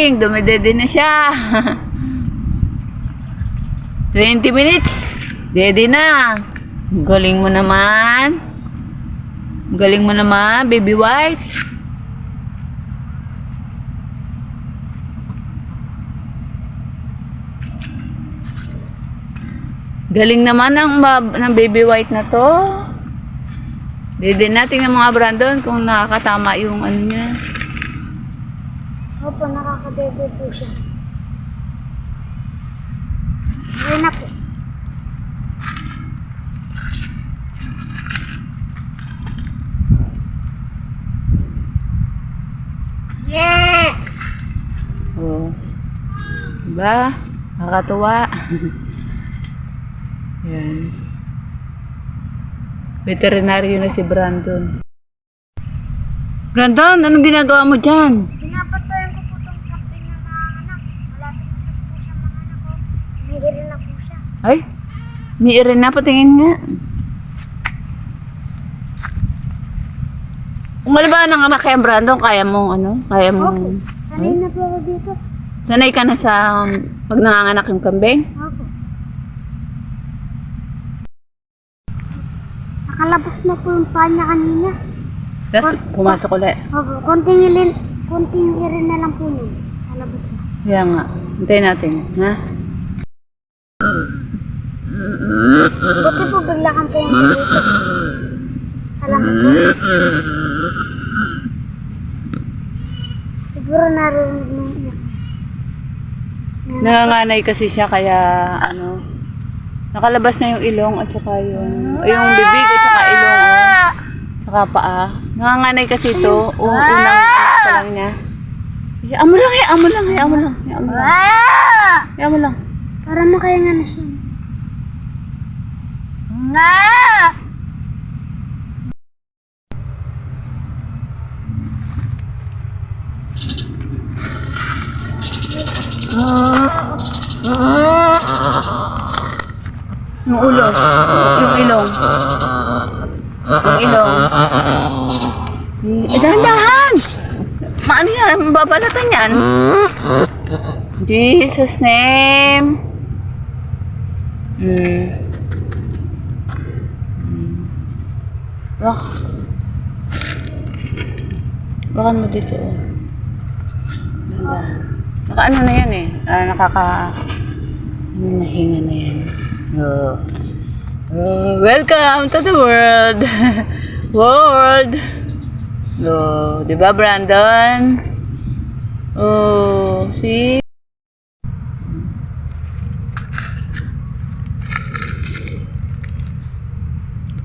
Dumidede na siya. 20 minutes. Dede na. Galing mo naman. Galing mo naman, baby white. Galing naman ng, ng baby white na to. Dede natin ng mga Brandon kung nakakatama yung ano niya. Opo, nakakadede po siya. Ayun na po. Yeah! Oo. Diba? Nakakatuwa. Yan. Veterinaryo na si Brandon. Brandon, anong ginagawa mo dyan? Pinapatayan ko po itong kapin na nanganak. Malapit na po siya mga anak ko. Nahihiri na po siya. Ay, may rin na, patingin nga. Kung ba nang ama kay Brandon, kaya mong ano? Kaya mong... Opo. Sanay na po ako dito. Sanay ka na sa um, pag nanganganak yung kambing? Opo. Nakalabas na po yung paa niya kanina. Tapos, pumasok ulit. Opo, konting ilin, konting irin na lang po nun. Nakalabas na. Kaya nga, hintayin natin, ha? Buti po bigla kang pumunta dito. Alam mo po. Siguro narinig niya. Nanganganay kasi siya kaya ano nakalabas na yung ilong at saka yung yung bibig at saka ilong oh. Saka paa. Nanganganay kasi ito. U- unang anak pa lang niya. Hayaan mo lang, hayaan mo lang, hayaan mo lang, hayaan mo lang. Hayaan mo lang. Para makaya nga na siya. Nga! Yung ulo. Yung ilong. Yung ilong. Eh, dahan-dahan! Maano yan? Babalatan yan. Jesus name. Hmm. Hmm. Bak. Bakan mo dito. oh. Diba? Naka ano na yan eh. Ah, nakaka... Nahinga na yan. Oh. Oh, welcome to the world. world. Oh, 'di ba Brandon? Oh, see?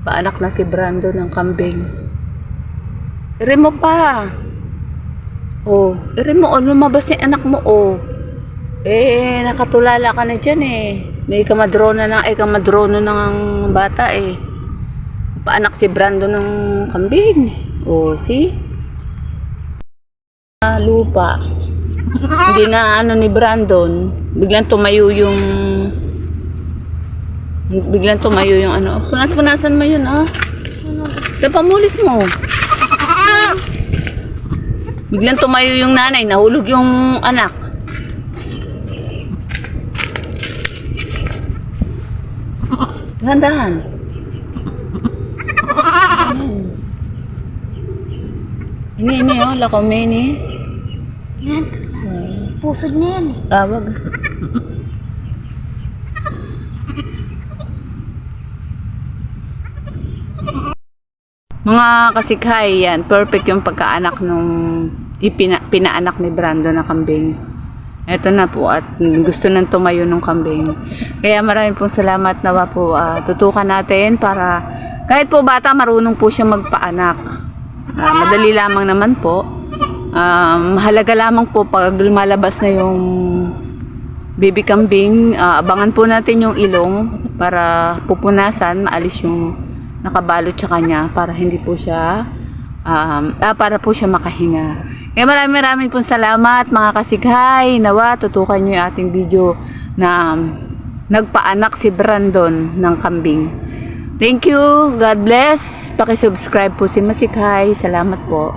Paanak na si Brandon ng kambing. Iri mo pa. Oh, iri mo, oh, lumabas yung anak mo, oh. Eh, nakatulala ka na dyan eh. May kamadrona na, eh, kamadrono ng bata eh. Paanak si Brandon ng kambing. O, see? Ah, lupa. Hindi na ano ni Brandon. Biglang tumayo yung... Biglang tumayo yung ano. Punas-punasan mo yun, ah. Kaya pamulis mo. Biglang tumayo yung nanay. Nahulog yung anak. Dahan-dahan. Ini, ini, oh, lakome ini. Yan. Pusod niya yan eh. Tawag. Mga kasikhay, yan. Perfect yung pagkaanak nung ipina, pinaanak ni Brando na kambing. Ito na po at gusto nang tumayo ng kambing. Kaya maraming pong salamat nawa po ah, tutukan natin para kahit po bata marunong po siya magpaanak. Ah, madali lamang naman po. Um, mahalaga lamang po pag lumalabas na yung baby kambing, ah, abangan po natin yung ilong para pupunasan, maalis yung nakabalot sa kanya para hindi po siya um, ah, para po siya makahinga. Kaya maraming maraming pong salamat mga kasighay. Nawa, tutukan nyo yung ating video na um, nagpaanak si Brandon ng kambing. Thank you. God bless. Pakisubscribe po si Masikhay. Salamat po.